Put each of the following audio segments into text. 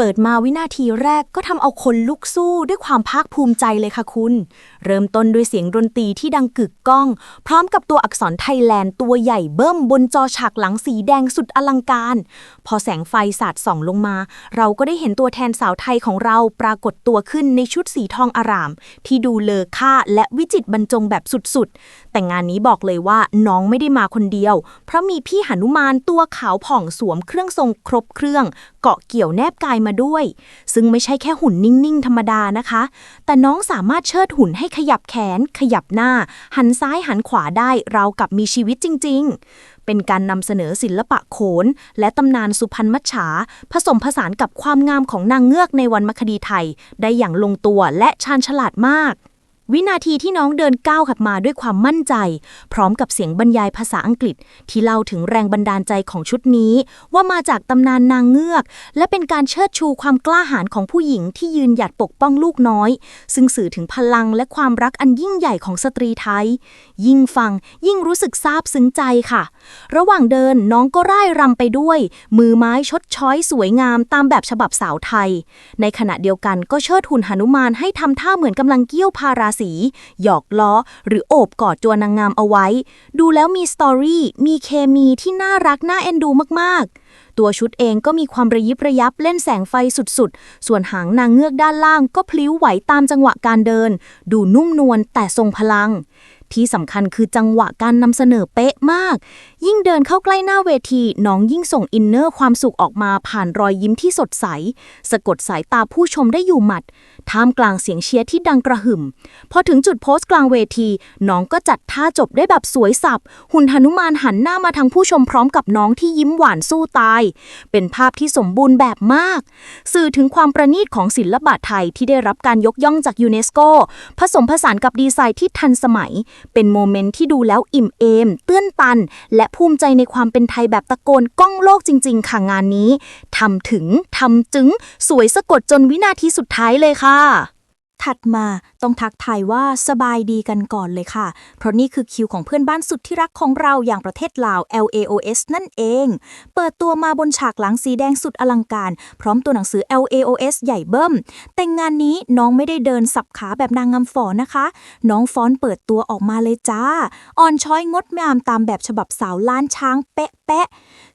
เปิดมาวินาทีแรกก็ทำเอาคนลุกสู้ด้วยความภาคภูมิใจเลยค่ะคุณ เริ่มต้นด้วยเสียงดนตรีที่ดังกึกก้อง พร้อมกับตัวอักษรไทยแลนด์ตัวใหญ่เบิ้มบนจอฉากหลังสีแดงสุดอลังการ พอแสงไฟสาดส่องลงมา เราก็ได้เห็นตัวแทนสาวไทยของเราปรากฏตัวขึ้นในชุดสีทองอาราม ที่ดูเลอค่าและวิจิตบรรจงแบบสุดๆ แต่งานนี้บอกเลยว่าน้องไม่ได้มาคนเดียว เพราะมีพี่หนุมานตัวขาวผ่องสวมเครื่องทรงครบเครื่อง เกาะเกี่ยวแนบกายมาด้วย ซึ่งไม่ใช่แค่หุ่นนิ่งๆ ธรรมดานะคะ แต่น้องสามารถเชิดหุ่นให้ขยับแขน ขยับหน้า หันซ้ายหันขวาได้ราวกับมีชีวิตจริง ๆ เป็นการนำเสนอศิลปะโขน และตำนานสุพรรณมัจฉา ผสมผสานกับความงามของนางเงือกในวันมคดีไทย ได้อย่างลงตัวและชาญฉลาดมาก วินาทีที่น้องเดินก้าวขับมาด้วยความมั่นใจ พร้อมกับเสียงบรรยายภาษาอังกฤษ ที่เล่าถึงแรงบันดาลใจของชุดนี้ ว่ามาจากตำนานนางเงือก และเป็นการเชิดชูความกล้าหาญของผู้หญิงที่ยืนหยัดปกป้องลูกน้อย ซึ่งสื่อถึงพลังและความรักอันยิ่งใหญ่ของสตรีไทย ยิ่งฟังยิ่งรู้สึกซาบซึ้งใจค่ะ ระหว่างเดินน้องก็ร่ายรำไปด้วย มือไม้ชดช้อยสวยงามตามแบบฉบับสาวไทย ในขณะเดียวกันก็เชิดหุ่นหนุมานให้ทำท่าเหมือนกำลังเกี้ยวพาราสี หยอกล้อ หรือโอบกอดตัวนางงามเอาไว้ ดูแล้วมีสตอรี่มีเคมีที่น่ารักน่าเอ็นดูมากๆ ตัวชุดเองก็มีความระยิบระยับเล่นแสงไฟสุดๆ ส่วนหางนางเงือกด้านล่างก็พลิ้วไหวตามจังหวะการเดิน ดูนุ่มนวลแต่ทรงพลัง ที่สำคัญคือจังหวะการนำเสนอเป๊ะมาก ยิ่งเดินเข้าใกล้หน้าเวที น้องยิ่งส่งอินเนอร์ความสุขออกมาผ่านรอยยิ้มที่สดใส สะกดสายตาผู้ชมได้อยู่หมัด ท่ามกลางเสียงเชียร์ที่ดังกระหึ่ม พอถึงจุดโพสต์กลางเวที น้องก็จัดท่าจบได้แบบสวยสับ หุ่นหนุมานหันหน้ามาทางผู้ชมพร้อมกับน้องที่ยิ้มหวานสู้ตาย เป็นภาพที่สมบูรณ์แบบมาก สื่อถึงความประณีตของศิลปะไทยที่ได้รับการยกย่องจากยูเนสโก ผสมผสานกับดีไซน์ที่ทันสมัยเป็นโมเมนต์ที่ดูแล้วอิ่มเอม เตื้นตัน และภูมิใจในความเป็นไทยแบบตะโกนก้องโลกจริง ๆ ค่ะงานนี้ทำถึงทำจึง สวยสะกดจนวินาทีสุดท้ายเลยค่ะ ถัดมาต้องทักทายว่าสบายดีกันก่อนเลยค่ะ เพราะนี่คือคิวของเพื่อนบ้านสุดที่รักของเราอย่างประเทศลาว LAOS นั่นเอง เปิดตัวมาบนฉากหลังสีแดงสุดอลังการ พร้อมตัวหนังสือ LAOS ใหญ่เบิ้ม แต่งานนี้น้องไม่ได้เดินสับขาแบบนางงามฝอนะคะ น้องฟ้อนเปิดตัวออกมาเลยจ้า อ่อนช้อยงดงามตามแบบฉบับสาวล้านช้างเป๊ะแปะ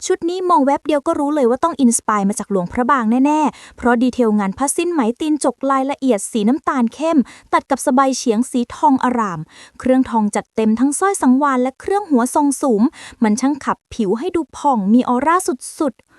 ชุดนี้มองแวบเดียวก็รู้เลยว่าต้องอินสปายมาจากหลวงพระบางแน่ๆ เพราะดีเทลงานผ้าสิ้นไหมตีนจกลายละเอียดสีน้ำตาลเข้ม ตัดกับสบายเฉียงสีทองอาราม เครื่องทองจัดเต็มทั้งสร้อยสังวานและเครื่องหัวทรงสูง มันช่างขับผิวให้ดูผ่องมีออร่าสุดๆ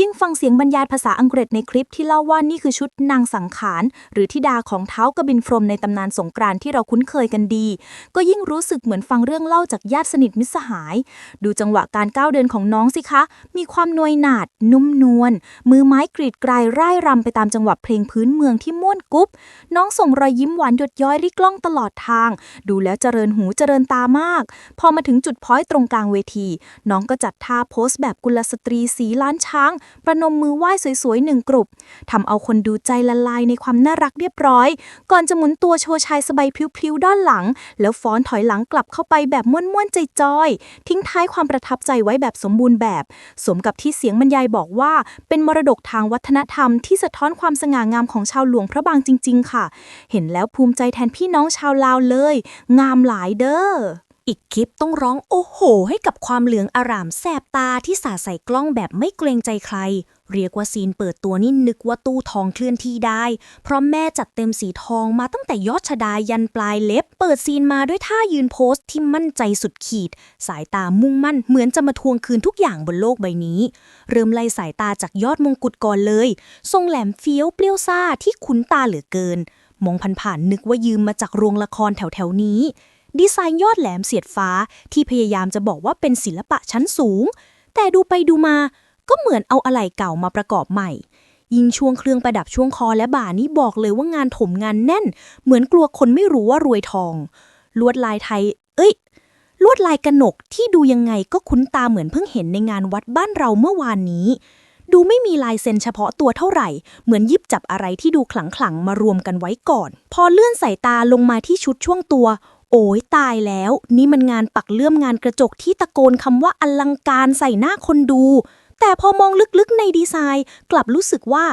ยิ่งฟังเสียงบรรยายภาษาอังกฤษในคลิปที่เล่าว่านี่คือชุดนางสังขาร หรือธิดาของเท้ากบินพรมในตำนานสงกรานต์ที่เราคุ้นเคยกันดี ก็ยิ่งรู้สึกเหมือนฟังเรื่องเล่าจากญาติสนิทมิตรสหาย ดูจังหวะการก้าวเดินของน้องสิคะ มีความนวยหนาด นุ่มนวลมือไม้กรีดกรายร่ายรำไปตามจังหวะเพลงพื้นเมืองที่ม่วนกุ๊บน้องส่งรอยยิ้มหวานหยดย้อยริกล้องตลอดทาง ดูแล้วเจริญหูเจริญตามาก พอมาถึงจุดพ้อยตรงกลางเวที น้องก็จัดท่าโพสแบบกุลสตรีสีล้านช้างประนมมือไหว้สวยๆหนึ่งกลุ่มทำเอาคนดูใจละลายในความน่ารักเรียบร้อย ก่อนจะหมุนตัวโชว์ชายสบายพลิ้วๆด้านหลัง แล้วฟ้อนถอยหลังกลับเข้าไปแบบม่วนๆใจจอยทิ้งท้ายความประทับใจไว้แบบสมบูรณ์แบบ สมกับที่เสียงบรรยายบอกว่า เป็นมรดกทางวัฒนธรรมที่สะท้อนความสง่างามของชาวหลวงพระบางจริง ๆ ค่ะ เห็นแล้วภูมิใจแทนพี่น้องชาวลาวเลย งามหลายเด้อ อีกคลิปต้องร้องโอ้โห ให้กับความเหลืองอารามแสบตาที่สาใส่กล้องแบบไม่เกรงใจใคร เรียกว่าซีนเปิดตัวนี่นึกว่าตู้ทองเคลื่อนที่ได้ เพราะแม่จัดเต็มสีทองมาตั้งแต่ยอดชดายันปลายเล็บ เปิดซีนมาด้วยท่ายืนโพสที่มั่นใจสุดขีด สายตามุ่งมั่นเหมือนจะมาทวงคืนทุกอย่างบนโลกใบนี้ เริ่มไล่สายตาจากยอดมงกุฎก่อนเลย ทรงแหลมเฟี้ยวเปรี้ยวซ่าที่คุ้นตาเหลือเกิน มองผ่านๆนึกว่ายืมมาจากโรงละครแถวๆนี้ ดีไซน์ยอดแหลมเสียดฟ้าที่พยายามจะบอกว่าเป็นศิลปะชั้นสูง แต่ดูไปดูมาก็เหมือนเอาอะไหล่เก่ามาประกอบใหม่ ยิ่งช่วงเครื่องประดับช่วงคอและบ่านี่บอกเลยว่างานถมงานแน่น เหมือนกลัวคนไม่รู้ว่ารวยทอง ลวดลายไทย เอ้ย ลวดลายกระหนกที่ดูยังไงก็คุ้นตาเหมือนเพิ่งเห็นในงานวัดบ้านเราเมื่อวานนี้ ดูไม่มีลายเซ็นเฉพาะตัวเท่าไหร่ เหมือนยิบจับอะไรที่ดูขลังๆมารวมกันไว้ก่อน พอเลื่อนสายตาลงมาที่ชุดช่วงตัว โอ้ยตายแล้ว นี่มันงานปักเลื่อมงานกระจกที่ตะโกนคำว่าอลังการใส่หน้าคนดู แต่พอมองลึกๆในดีไซน์ กลับรู้สึกว่า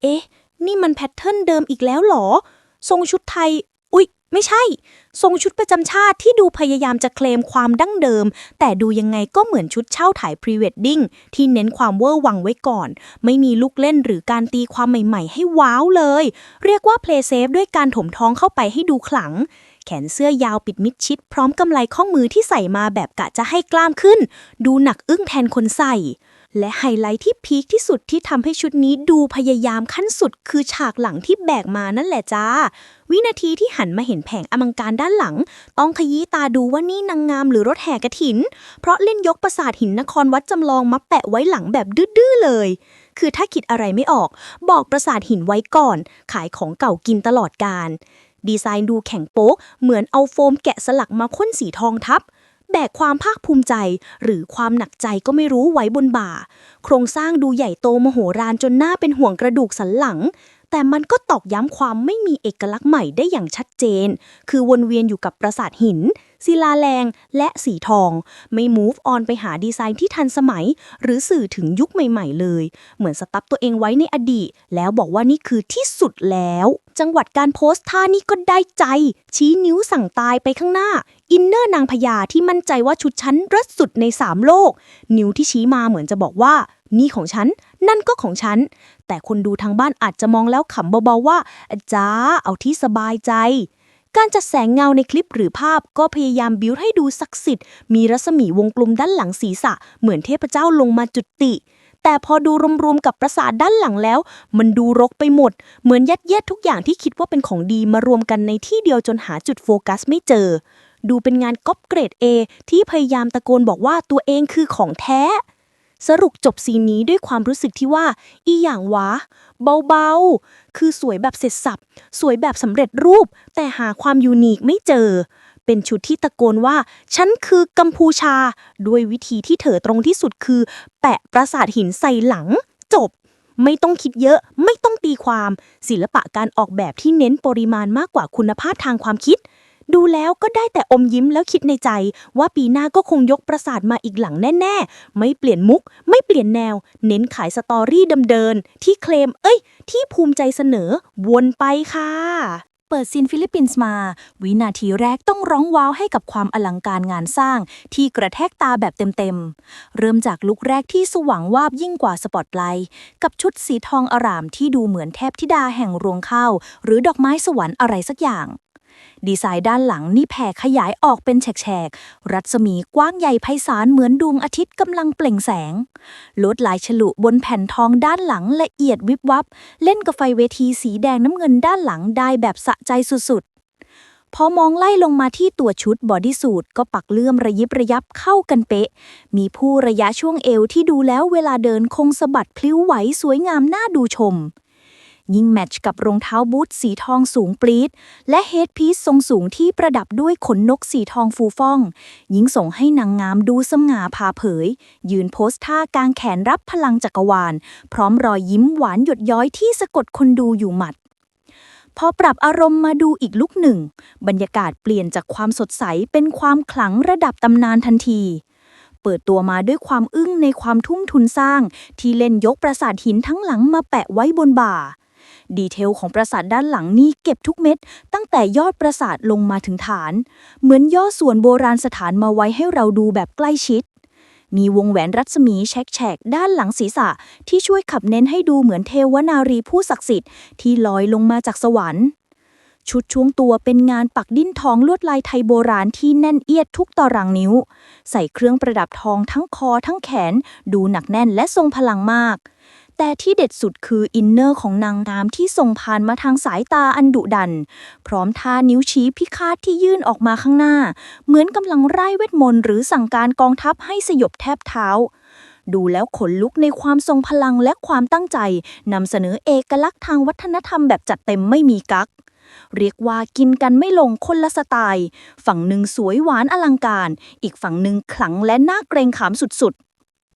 เอ๊ะ นี่มันแพทเทิร์นเดิมอีกแล้วหรอ ทรงชุดไทย อุ๊ย ไม่ใช่ ทรงชุดประจำชาติที่ดูพยายามจะเคลมความดั้งเดิม แต่ดูยังไงก็เหมือนชุดเช่าถ่ายพรีเวดดิ้งที่เน้นความเวอร์วังไว้ก่อน ไม่มีลูกเล่นหรือการตีความใหม่ๆ ให้ว้าวเลย เรียกว่าเพลย์เซฟด้วยการถมท้องเข้าไปให้ดูขลัง แขนเสื้อยาวปิดมิดชิด พร้อมกำไลข้อมือที่ใส่มาแบบกะจะให้กล้ามขึ้น ดูหนักอึ้งแทนคนใส่ และไฮไลท์ที่พีคที่สุดที่ทำให้ชุดนี้ดูพยายามขั้นสุด คือฉากหลังที่แบกมานั่นแหละจ้า วินาทีที่หันมาเห็นแผงอลังการด้านหลัง ต้องขยี้ตาดูว่านี่นางงามหรือรถแห่กระถิน เพราะเล่นยกปราสาทหินนครวัดจำลองมาแปะไว้หลังแบบดื้อๆเลยคือถ้าคิดอะไรไม่ออก บอกปราสาทหินไว้ก่อน ขายของเก่ากินตลอดการ ดีไซน์ดูแข็งโป๊ก เหมือนเอาโฟมแกะสลักมาค้นสีทองทับ แบกความภาคภูมิใจ หรือความหนักใจก็ไม่รู้ไว้บนบ่า โครงสร้างดูใหญ่โตมโหฬารจนหน้าเป็นห่วงกระดูกสันหลัง แต่มันก็ตอกย้ำความไม่มีเอกลักษณ์ใหม่ได้อย่างชัดเจน คือวนเวียนอยู่กับปราสาทหิน ศิลาแรง และสีทอง ไม่ move on ไปหาดีไซน์ที่ทันสมัย หรือสื่อถึงยุคใหม่ ๆ เลย เหมือนสตับตัวเองไว้ในอดีต แล้วบอกว่านี่คือที่สุดแล้ว จังหวัดการโพสท่านี่ก็ได้ใจ ชี้นิ้วสั่งตายไปข้างหน้า อินเนอร์นางพญาที่มั่นใจว่าชุดชั้นรัดสุดในสามโลก นิ้วที่ชี้มาเหมือนจะบอกว่า นี่ของฉัน นั่นก็ของฉัน แต่คนดูทางบ้านอาจจะมองแล้วขำเบาๆว่าจ้าเอาที่สบายใจ การจัดแสงเงาในคลิปหรือภาพก็พยายามบิวให้ดูศักดิ์สิทธิ์ มีรัศมีวงกลมด้านหลังศีรษะ เหมือนเทพเจ้าลงมาจุติ แต่พอดูรวมๆกับปราสาทด้านหลังแล้ว มันดูรกไปหมด เหมือนยัดเยียดทุกอย่างที่คิดว่าเป็นของดีมารวมกันในที่เดียวจนหาจุดโฟกัสไม่เจอ ดูเป็นงานก๊อปเกรด A ที่พยายามตะโกนบอกว่าตัวเองคือของแท้ สรุปจบซีนนี้ด้วยความรู้สึกที่ว่า อีอย่างวะ เบาๆ คือสวยแบบเสร็จสับ สวยแบบสำเร็จรูป แต่หาความยูนิคไม่เจอ เป็นชุดที่ตะโกนว่า ฉันคือกัมพูชา ด้วยวิธีที่เถอตรงที่สุดคือ แปะปราสาทหินใส่หลัง จบ ไม่ต้องคิดเยอะ ไม่ต้องตีความ ศิลปะการออกแบบที่เน้นปริมาณมากกว่าคุณภาพทางความคิด ดูแล้วก็ได้แต่อมยิ้มแล้วคิดในใจ ว่าปีหน้าก็คงยกปราสาทมาอีกหลังแน่ ๆ ไม่เปลี่ยนมุก ไม่เปลี่ยนแนว เน้นขายสตอรี่ดำเดินที่เคลม เอ้ย ที่ภูมิใจเสนอ วนไปค่ะเปิดซีนฟิลิปปินส์มา วินาทีแรกต้องร้องว้าวให้กับความอลังการงานสร้าง ที่กระแทกตาแบบเต็มๆ เริ่มจากลุกแรกที่สว่างวาบยิ่งกว่าสปอตไลท์กับชุดสีทองอารามที่ดูเหมือนเทพธิดาแห่งรวงข้าว หรือดอกไม้สวรรค์อะไรสักอย่าง ดีไซน์ด้านหลังนี่แผ่ขยายออกเป็นแฉกๆ รัศมีกว้างใหญ่ไพศาลเหมือนดวงอาทิตย์กำลังเปล่งแสง ลวดลายฉลุบนแผ่นทองด้านหลังละเอียดวิบวับ เล่นกับไฟเวทีสีแดงน้ำเงินด้านหลังได้แบบสะใจสุดๆพอมองไล่ลงมาที่ตัวชุดบอดี้สูทก็ปักเลื่อมระยิบระยับเข้ากันเป๊ะ มีผู้ระยะช่วงเอวที่ดูแล้วเวลาเดินคงสะบัดพลิ้วไหวสวยงามน่าดูชม ยิ่งแมทช์กับรองเท้าบูทสีทองสูงปรีด และเฮดพีซทรงสูงที่ประดับด้วยขนนกสีทองฟูฟ่อง ยิ่งส่งให้นางงามดูสง่าผ่าเผย ยืนโพสท่ากางแขนรับพลังจักรวาล พร้อมรอยยิ้มหวานหยดย้อยที่สะกดคนดูอยู่หมัดพอปรับอารมณ์มาดูอีกลุกหนึ่ง บรรยากาศเปลี่ยนจากความสดใสเป็นความขลังระดับตำนานทันที เปิดตัวมาด้วยความอึ้งในความทุ่มทุนสร้าง ที่เล่นยกปราสาทหินทั้งหลังมาแปะไว้บนบ่า ดีเทลของปราสาทด้านหลังนี่เก็บทุกเม็ด ตั้งแต่ยอดปราสาทลงมาถึงฐาน เหมือนย่อส่วนโบราณสถานมาไว้ให้เราดูแบบใกล้ชิด มีวงแหวนรัศมีแฉกแฉกๆด้านหลังศีรษะ ที่ช่วยขับเน้นให้ดูเหมือนเทวนารีผู้ศักดิ์สิทธิ์ที่ลอยลงมาจากสวรรค์ชุดช่วงตัวเป็นงานปักดิ้นทองลวดลายไทยโบราณที่แน่นเอียดทุกตารางนิ้ว ใส่เครื่องประดับทองทั้งคอทั้งแขน ดูหนักแน่นและทรงพลังมาก แต่ที่เด็ดสุดคืออินเนอร์ของนางงามที่ส่งผ่านมาทางสายตาอันดุดัน พร้อมท่านิ้วชี้พิฆาตที่ยื่นออกมาข้างหน้า เหมือนกำลังไร้เวทมนต์หรือสั่งการกองทัพให้สยบแทบเท้า ดูแล้วขนลุกในความทรงพลังและความตั้งใจนำเสนอเอกลักษณ์ทางวัฒนธรรมแบบจัดเต็มไม่มีกักเรียกว่ากินกันไม่ลงคนละสไตล์ ฝั่งหนึ่งสวยหวานอลังการ อีกฝั่งหนึ่งขลังและน่าเกรงขามสุดๆ